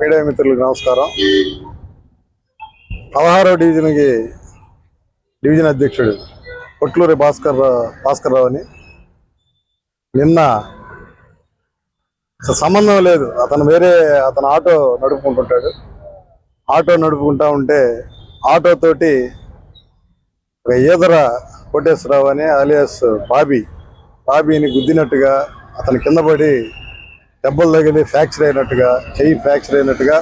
Media మిత్రులకు నమస్కారం. పదహారవ డివిజన్కి డివిజన్ అధ్యక్షుడు కొట్లూరి భాస్కర్ భాస్కర్ రావు అని నిన్న సంబంధం లేదు. అతను వేరే అతను ఆటో నడుపుకుంటుంటాడు. ఆటో నడుపుకుంటా ఉంటే ఆటో తోటి ఒక ఈదర కోటేశ్వరరావు అని అలియాస్ బాబీ బాబీని గుద్దినట్టుగా అతను కింద పడి దెబ్బలు తగిలి ఫ్రాక్చర్ అయినట్టుగా చెయ్యి ఫ్రాక్చర్ అయినట్టుగా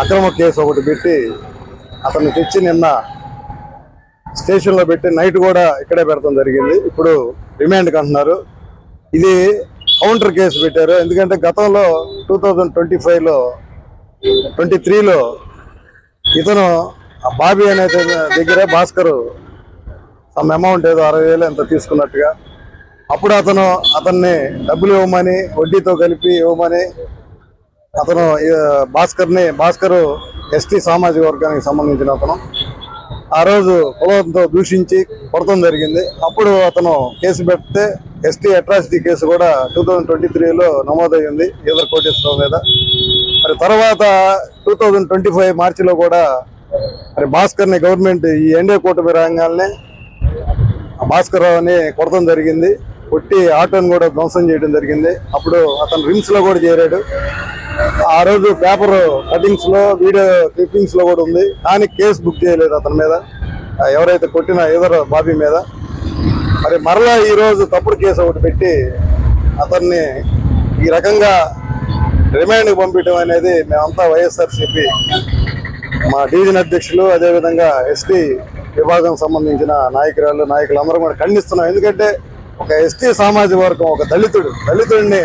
అక్రమ కేసు ఒకటి పెట్టి అతన్ని తెచ్చి నిన్న స్టేషన్లో పెట్టి నైట్ కూడా ఇక్కడే పెడతాం జరిగింది. ఇప్పుడు రిమాండ్కి అంటున్నారు. ఇది కౌంటర్ కేసు పెట్టారు. ఎందుకంటే గతంలో టూ థౌజండ్ ట్వంటీ ఫైవ్లో ట్వంటీ త్రీలో ఇతను ఆ బాబీ అనే దగ్గర భాస్కర్ సమ్ అమౌంట్ ఏదో అరవై వేలు ఎంత తీసుకున్నట్టుగా అప్పుడు అతను అతన్ని డబ్బులు ఇవ్వమని వడ్డీతో కలిపి ఇవ్వమని అతను భాస్కర్ని భాస్కర్ ఎస్టీ సామాజిక వర్గానికి సంబంధించిన అతను. ఆ రోజు కులంతో దూషించి కొడతం జరిగింది. అప్పుడు అతను కేసు పెడితే ఎస్టీ అట్రాసిటీ కేసు కూడా టూ థౌజండ్ ట్వంటీ త్రీలో నమోదయ్యింది. ఈదర్ కోటేశ్వరరావు మీద. మరి తర్వాత టూ థౌజండ్ ట్వంటీ ఫైవ్ మార్చిలో కూడా మరి భాస్కర్ని గవర్నమెంట్ ఈ ఎన్డీఏ కూటమి రాగానే భాస్కర్ రావుని కొడతం జరిగింది. కొట్టి ఆటోని కూడా ధ్వంసం చేయడం జరిగింది. అప్పుడు అతను రిమ్స్లో కూడా చేరాడు. ఆ రోజు పేపర్ కటింగ్స్లో వీడియో క్లిప్పింగ్స్లో కూడా ఉంది. కానీ కేసు బుక్ చేయలేదు అతని మీద. ఎవరైతే కొట్టిన ఇదర బాబీ మీద. మరి మరలా ఈ రోజు తప్పుడు కేసు ఒకటి పెట్టి అతన్ని ఈ రకంగా రిమాండ్కి పంపించడం అనేది మేమంతా వైఎస్ఆర్సీపీ మా డివిజన్ అధ్యక్షులు అదేవిధంగా ఎస్టీ విభాగం సంబంధించిన నాయకురాలు నాయకులు అందరూ కూడా ఖండిస్తున్నాం. ఎందుకంటే ఒక ఎస్టీ సామాజిక వర్గం ఒక దళితుడు దళితుడిని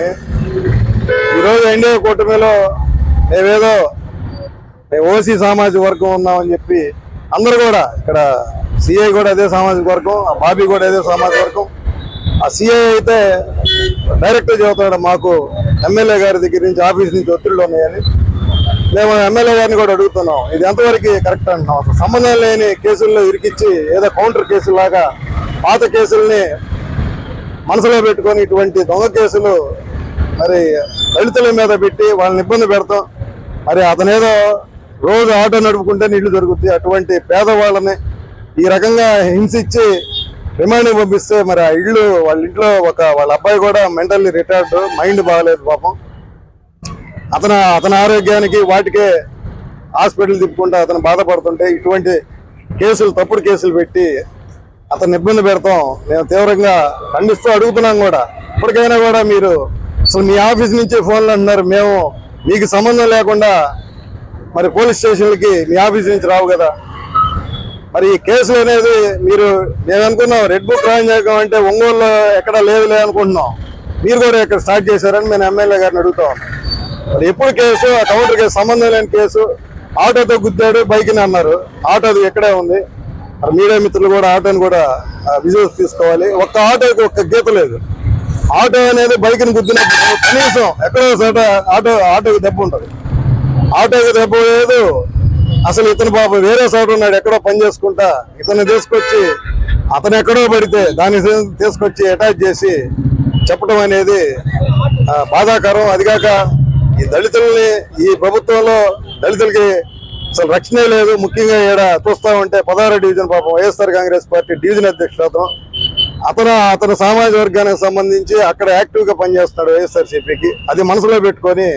ఈరోజు ఎన్డీఏ కూటమిలో మేమేదో మేము ఓసీ సామాజిక వర్గం ఉన్నామని చెప్పి అందరూ కూడా ఇక్కడ సిఐ కూడా అదే సామాజిక వర్గం ఆ బాబీ కూడా అదే సామాజిక వర్గం. ఆ సిఐ అయితే డైరెక్ట్ చెబుతాడు మాకు ఎమ్మెల్యే గారి దగ్గర నుంచి ఆఫీస్ నుంచి ఒత్తిళ్ళు ఉన్నాయని మేము ఎమ్మెల్యే గారిని కూడా అడుగుతున్నాం. ఇది ఎంతవరకు కరెక్ట్ అంటున్నాం. అసలు సంబంధం లేని కేసుల్లో ఇరికిచ్చి ఏదో కౌంటర్ కేసులాగా పాత కేసుల్ని మనసులో పెట్టుకొని ఇటువంటి దొంగ కేసులు మరి దళితుల మీద పెట్టి వాళ్ళని ఇబ్బంది పెడతాం. మరి అతనేదో రోజు ఆటో నడుపుకుంటే నీళ్ళు దొరుకుతాయి. అటువంటి పేదవాళ్ళని ఈ రకంగా హింసించి రిమాండ్ పంపిస్తే మరి ఆ ఇల్లు వాళ్ళ ఇంట్లో ఒక వాళ్ళ అబ్బాయి కూడా మెంటల్లీ రిటైర్డ్ మైండ్ బాగాలేదు పాపం. అతను అతని ఆరోగ్యానికి వాటికే హాస్పిటల్ తిప్పుకుంటే అతను బాధపడుతుంటే ఇటువంటి కేసులు తప్పుడు కేసులు పెట్టి అతను ఇబ్బంది పెడతాం. మేము తీవ్రంగా ఖండిస్తూ అడుగుతున్నాం కూడా. ఇప్పటికైనా కూడా మీరు అసలు మీ ఆఫీస్ నుంచే ఫోన్లు అంటున్నారు. మేము మీకు సంబంధం లేకుండా మరి పోలీస్ స్టేషన్లకి మీ ఆఫీస్ నుంచి రావు కదా. మరి ఈ కేసులు అనేది మీరు మేము అనుకున్నాం రెడ్ బుక్ రాయించడం అంటే ఒంగోలులో ఎక్కడ లేదులే అనుకుంటున్నాం. మీరు కూడా ఇక్కడ స్టార్ట్ చేశారని మేము ఎమ్మెల్యే గారిని అడుగుతాం. మరి ఎప్పుడు కేసు ఆ కౌంటర్ కేసు సంబంధం లేని కేసు ఆటోతో గుద్దాడు బైక్ని అన్నారు. ఆటోది ఎక్కడే ఉంది. మరి మీడియా మిత్రులు కూడా ఆటోని కూడా విజువల్స్ తీసుకోవాలి. ఒక్క ఆటోకి ఒక్క గీత లేదు. ఆటో అనేది బైక్ని గుద్దినప్పుడు కనీసం ఎక్కడో చోట ఆటో ఆటోకి దెబ్బ ఉంటుంది. ఆటోకి దెబ్బ లేదు. అసలు ఇతను బాబు వేరే చోట ఉన్నాడు ఎక్కడో పని చేసుకుంటా. ఇతను తీసుకొచ్చి అతను ఎక్కడో పడితే దాన్ని తీసుకొచ్చి అటాచ్ చేసి చెప్పడం అనేది బాధాకరం. అదిగాక ఈ దళితుల్ని ఈ ప్రభుత్వంలో దళితులకి అసలు రక్షణే లేదు. ముఖ్యంగా ఇక్కడ చూస్తా ఉంటే పదహారు డివిజన్ పాపం వైఎస్ఆర్ కాంగ్రెస్ పార్టీ డివిజన్ అధ్యక్షుడు అతను. అతను అతను సామాజిక వర్గానికి సంబంధించి అక్కడ యాక్టివ్గా పనిచేస్తున్నాడు వైఎస్ఆర్సీపీకి అది మనసులో పెట్టుకొని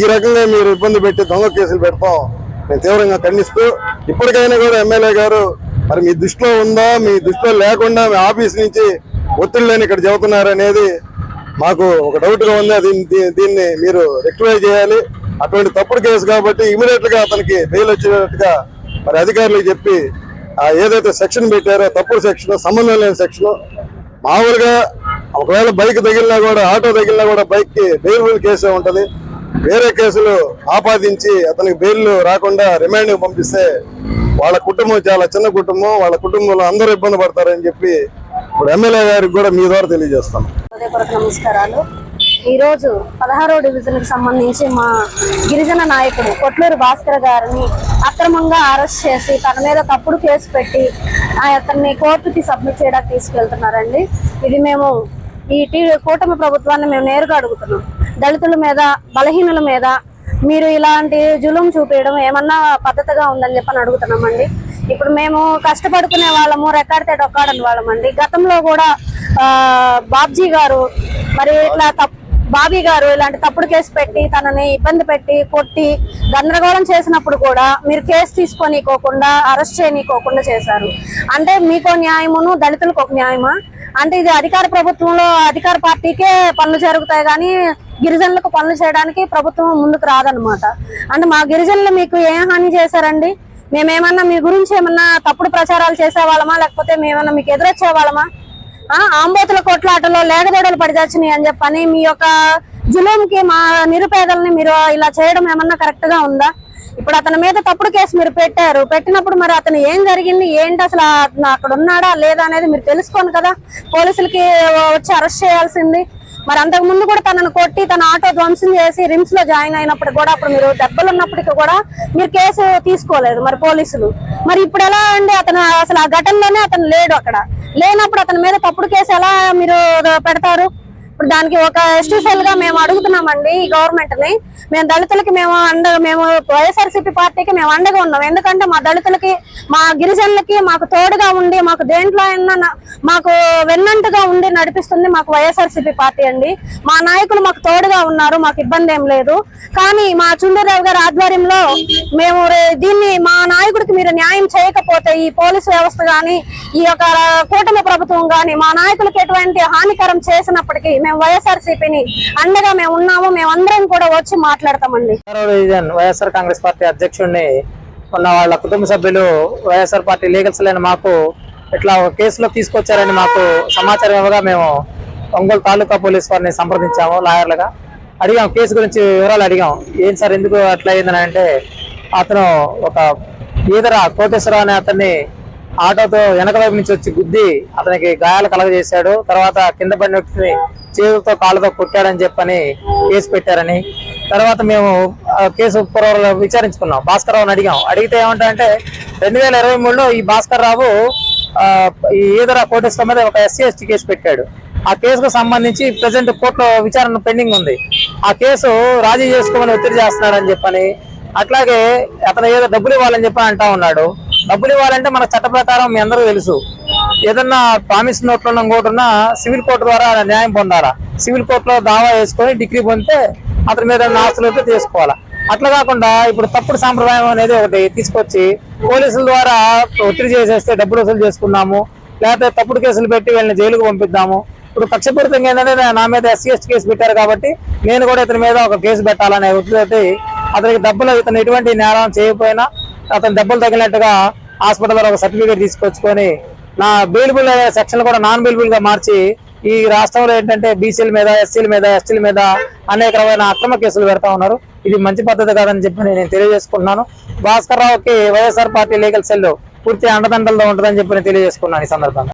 ఈ రకంగా మీరు ఇబ్బంది పెట్టి దొంగ కేసులు పెడతాం. నేను తీవ్రంగా ఖండిస్తూ ఇప్పటికైనా కూడా ఎమ్మెల్యే గారు మరి మీ దృష్టిలో ఉందా మీ దృష్టిలో లేకుండా మీ ఆఫీస్ నుంచి ఒత్తిడి లేని ఇక్కడ చెబుతున్నారనేది మాకు ఒక డౌట్గా ఉంది. అది దీన్ని మీరు రెక్టిఫై చేయాలి. అటువంటి తప్పుడు కేసు కాబట్టి ఇమీడియట్గా అతనికి బెయిల్ వచ్చేటట్టుగా మరి అధికారులకు చెప్పి ఆ ఏదైతే సెక్షన్ పెట్టారో తప్పుడు సెక్షన్ సంబంధం లేని సెక్షన్ మామూలుగా ఒకవేళ బైక్ తగిలినా కూడా ఆటో తగిలినా కూడా బైక్కి బెయిల్ కేసే ఉంటుంది. వేరే కేసులు ఆపాదించి అతనికి బెయిల్ రాకుండా రిమాండ్ పంపిస్తే వాళ్ళ కుటుంబం చాలా చిన్న కుటుంబం వాళ్ళ కుటుంబంలో అందరూ ఇబ్బంది పడతారని చెప్పి ఇప్పుడు ఎమ్మెల్యే గారికి కూడా మీ ద్వారా తెలియజేస్తాను. నమస్కారాలు. ఈరోజు పదహారో డివిజన్కి సంబంధించి మా గిరిజన నాయకుడు కొట్లూరు భాస్కర్ గారిని అక్రమంగా అరెస్ట్ చేసి తన మీద తప్పుడు కేసు పెట్టి ఆ అతన్ని కోర్టుకి సబ్మిట్ చేయడానికి తీసుకెళ్తున్నారండి. ఇది మేము ఈ కూటమి ప్రభుత్వాన్ని మేము నేరుగా అడుగుతున్నాం. దళితుల మీద బలహీనుల మీద మీరు ఇలాంటి జులుం చూపించడం ఏమన్నా పద్ధతిగా ఉందని చెప్పని అడుగుతున్నామండి. ఇప్పుడు మేము కష్టపడుకునే వాళ్ళము రెక్కాడితే డొక్కాడని వాళ్ళమండి. గతంలో కూడా బాబ్జీ గారు మరి ఇట్లా బాబీ గారు ఇలాంటి తప్పుడు కేసు పెట్టి తనని ఇబ్బంది పెట్టి కొట్టి గందరగోళం చేసినప్పుడు కూడా మీరు కేసు తీసుకోనికోకుండా అరెస్ట్ చేయనికోకుండా చేశారు. అంటే మీకో న్యాయమును దళితులకు ఒక న్యాయమా? అంటే ఇది అధికార ప్రభుత్వంలో అధికార పార్టీకే పనులు జరుగుతాయి కానీ గిరిజనులకు పనులు చేయడానికి ప్రభుత్వం ముందుకు రాదనమాట అంటే మా గిరిజనులు మీకు ఏం హాని చేశారండి? మేమేమన్నా మీ గురించి ఏమన్నా తప్పుడు ప్రచారాలు చేసేవాళ్ళమా? లేకపోతే మేమన్నా మీకు ఎదురొచ్చే వాళ్ళమా ఆంబోతుల కొట్లాటలో లేగదోడలు పడిచచ్చినాయి అని చెప్పని మీ యొక్క జులూంకి మా నిరుపేదల్ని మీరు ఇలా చేయడం ఏమన్నా కరెక్ట్గా ఉందా? ఇప్పుడు అతని మీద తప్పుడు కేసు మీరు పెట్టారు. పెట్టినప్పుడు మరి అతను ఏం జరిగింది? ఏంటి అసలు అక్కడ ఉన్నాడా లేదా అనేది మీరు తెలుసుకోను కదా? పోలీసులకి వచ్చి అరెస్ట్ చేయాల్సింది. మరి అంతకు ముందు కూడా తనను కొట్టి తన ఆటో ధ్వంసం చేసి రిమ్స్లో జాయిన్ అయినప్పుడు కూడా అప్పుడు మీరు దెబ్బలు ఉన్నప్పటికీ కూడా మీరు కేసు తీసుకోలేదు మరి పోలీసులు. మరి ఇప్పుడు ఎలా అండి అతను? అసలు ఆ ఘటనలోనే అతను లేడు అక్కడ. లేనప్పుడు అతని మీద తప్పుడు కేసు ఎలా మీరు పెడతారు? ఇప్పుడు దానికి ఒక ఎస్టిఫైల్గా మేము అడుగుతున్నామండి ఈ గవర్నమెంట్ని. మేము దళితులకి మేము అండగా మేము వైఎస్ఆర్సీపీ పార్టీకి మేము అండగా ఉన్నాం. ఎందుకంటే మా దళితులకి మా గిరిజనులకి మాకు తోడుగా ఉండి మాకు దేంట్లో అయినా మాకు వెన్నంటగా ఉండి నడిపిస్తుంది మాకు వైఎస్ఆర్సీపీ పార్టీ అండి. మా నాయకులు మాకు తోడుగా ఉన్నారు మాకు ఇబ్బంది ఏం లేదు. కానీ మా చుండూరావు గారి ఆధ్వర్యంలో మేము దీన్ని మా నాయకుడికి మీరు న్యాయం చేయకపోతే ఈ పోలీసు వ్యవస్థ గాని ఈ యొక్క కూటమి ప్రభుత్వం గాని మా నాయకులకి ఎటువంటి హానికరం చేసినప్పటికీ మేము వైఎస్ఆర్సీపీని అండగా మేము ఉన్నాము మేము అందరం కూడా వచ్చి మాట్లాడతామండి. వైఎస్ఆర్ కాంగ్రెస్ పార్టీ అధ్యక్షుడిని ఉన్న వాళ్ళ కుటుంబ సభ్యులు వైఎస్ఆర్ పార్టీ లీగల్స్ లేని మాకు ఇట్లా కేసులో తీసుకొచ్చారని మాకు సమాచారం ఇవ్వగా మేము ఒంగోలు తాలూకా పోలీస్ వారిని సంప్రదించాము లాయర్లుగా. అడిగాం కేసు గురించి వివరాలు అడిగాం. ఏం సార్ ఎందుకు అట్లా అయిందని అంటే అతను ఒక ఈదర కోటేశ్వర అనే అతన్ని ఆటోతో వెనక వైపు నుంచి వచ్చి గుద్ది అతనికి గాయాలు కలగజేశాడు. తర్వాత కింద పడిన వ్యక్తిని చేతులతో కాళ్ళతో కొట్టాడని చెప్పని కేసు పెట్టారని. తర్వాత మేము కేసు పూర్వ విచారించుకున్నాం. భాస్కర్ రావుని అడిగాం. అడిగితే ఏమంటారంటే రెండు వేల ఇరవై మూడులో ఈ భాస్కర్ రావు ఈ ఈదర కోటేశ్వర మీద ఒక ఎస్సీ ఎస్టీ కేసు పెట్టాడు. ఆ కేసుకు సంబంధించి ప్రజెంట్ కోర్టులో విచారణ పెండింగ్ ఉంది. ఆ కేసు రాజీ చేసుకోమని ఒత్తిడి చేస్తున్నాడని చెప్పని అట్లాగే అతను ఏదో డబ్బులు ఇవ్వాలని చెప్పి అంటా ఉన్నాడు. డబ్బులు ఇవ్వాలంటే మన చట్ట ప్రకారం మీ అందరూ తెలుసు. ఏదన్నా ప్రామిస్ నోట్లో ఇంకోటి సివిల్ కోర్టు ద్వారా న్యాయం పొందాలా? సివిల్ కోర్టులో దావా వేసుకొని డిగ్రీ పొందితే అతని మీద ఆస్తులు అయితే తీసుకోవాలా? అట్లా కాకుండా ఇప్పుడు తప్పుడు సాంప్రదాయం అనేది ఒకటి తీసుకొచ్చి పోలీసుల ద్వారా ఒత్తిడి చేసేస్తే డబ్బులు వసూలు చేసుకున్నాము లేకపోతే తప్పుడు కేసులు పెట్టి వీళ్ళని జైలుకు పంపిద్దాము. ఇప్పుడు కక్షపూరితంగా ఏంటంటే నా మీద ఎస్సీ ఎస్టీ కేసు పెట్టారు కాబట్టి నేను కూడా ఇతని మీద ఒక కేసు పెట్టాలనే ఒత్తిడి అతనికి డబ్బులు ఇతను ఎటువంటి నేరం చేయకపోయినా అతను దెబ్బలు తగిలినట్టుగా హాస్పిటల్ ద్వారా ఒక సర్టిఫికేట్ తీసుకొచ్చుకొని నా బెయిలబుల్ సెక్షన్ కూడా నాన్ బెయిలబుల్గా మార్చి ఈ రాష్ట్రంలో ఏంటంటే బీసీల మీద ఎస్సీల మీద ఎస్టీల మీద అనేక రకమైన అక్రమ కేసులు పెడతా ఉన్నారు. ఇది మంచి పద్ధతి కాదని చెప్పి నేను తెలియజేసుకుంటున్నాను. భాస్కర్ రావుకి వైఎస్ఆర్ పార్టీ లీగల్ సెల్ పూర్తి అండదండలతో ఉంటుందని చెప్పి నేను తెలియజేసుకున్నాను ఈ సందర్భంగా.